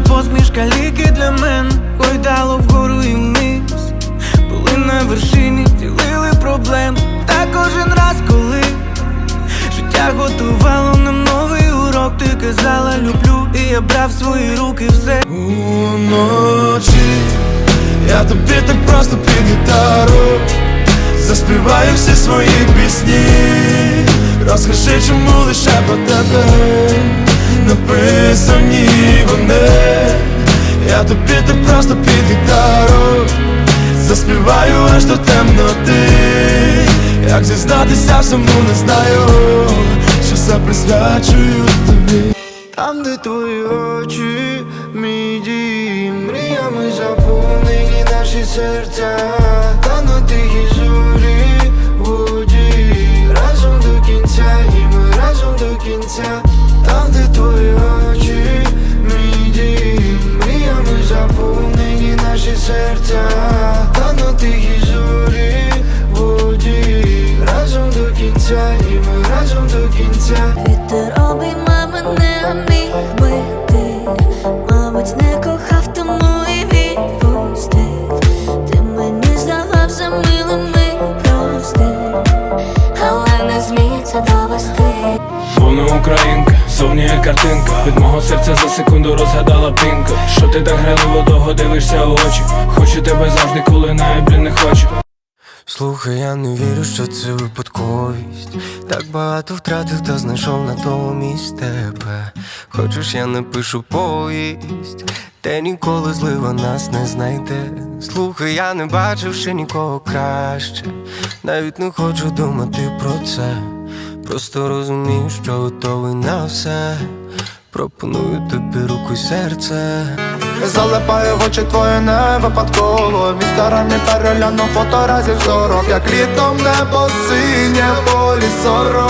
Посмішка ліки для мене Гойдало вгору і вниз. Були на вершині, ділили проблем. Та кожен раз, коли Життя готувало нам новий урок Ти казала люблю, і я брав свої руки все. Уночі я тобі так просто під гітару Заспіваю всі свої пісні. Розкажи, чому лише про тебе Написані вони. Я тобі так просто під гітару. Заспіваю аж до темноти. Як зізнатися всьому не знаю Що все присвячую тобі. Там, де твої очі, мій дім Мріями заповнені наші серця. Та на тихій кінця. Вітер обійма мене, міг би ти Мабуть, не кохав, тому і відпустив. Ти мені здавався милим і простим Але не зміг це довести. Вона українка, зовні як картинка. Від мого серця за секунду розгадала пінка. Що ти так граливо довго дивишся у очі? Хочу тебе завжди, коли навіть блін не хочу Слухай, я не вірю, що це випадковість. Так багато втратив, та знайшов на тому місць тебе. Хочеш, я напишу повість, де ніколи злива нас не знайде. Слухай, я не бачив ще нікого краще. Навіть не хочу думати про це. Просто розумію, що готовий на все. Пропоную тобі руку й серце. Залипаю в очі твої не випадково. Від сторони перегляну фото разів сорок Як літом небо синє полі сорок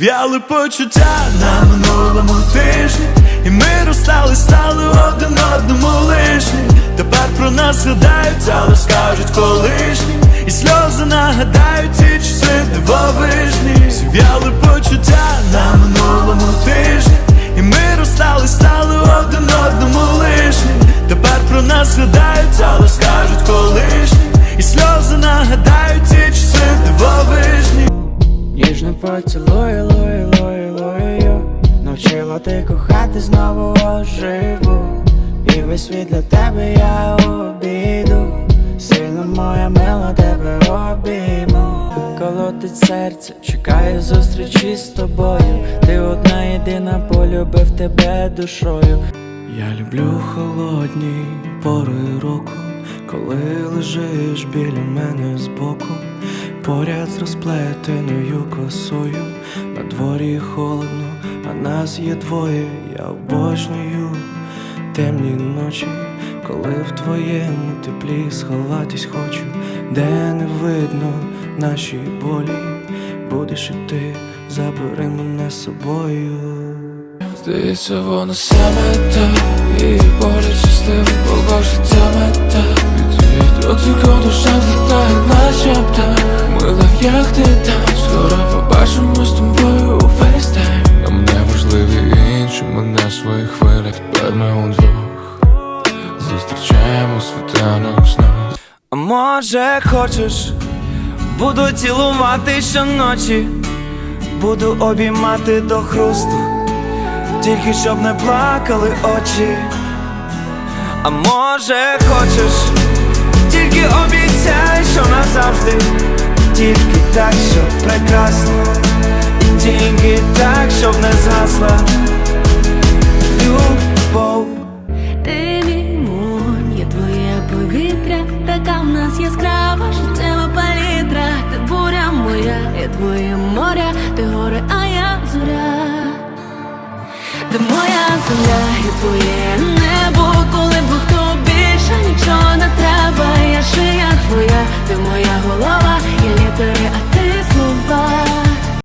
Зів'яли почуття на минулому тижні. І ми розстали, стали один одному лишні. Тепер про нас згадають, але скажуть колишні. І сльози нагадають ці часи дивовижні. Зів'яли почуття на минулому тижні. І ми розстали, стали один одному лишні. Тепер про нас згадають, але скажуть колишні. І сльози нагадають ці часи дивовижні. Ніжно поцілує, знову оживу І весь світ для тебе я обійду. Сильно моя мила тебе обійму. Колотить серце, чекаю зустрічі з тобою. Ти одна єдина полюбив тебе душою. Я люблю холодні пори року Коли лежиш біля мене збоку. Поряд з розплетеною косою На дворі холодно, а нас є двоє, я обожнюю темні ночі, коли в твоєму теплі сховатись хочу, де не видно наші болі, будеш і ти, забери мене з собою. Здається, воно саме так І погляд щасливий, бо життя мета. Від дотику душа злітає, наче Мила, як ти там ми удвох Зустрічаємо світанок знов А може хочеш, буду цілувати щоночі, буду обіймати до хрусту, тільки щоб не плакали очі. А може хочеш, тільки обіцяй, що назавжди, тільки так, щоб прекрасно, тільки так, щоб не згасла твоє море, ти горе, а я зоря. Ти моя земля, і твоє небо, коли був то більше нічого не треба, я шия твоя, ти моя голова.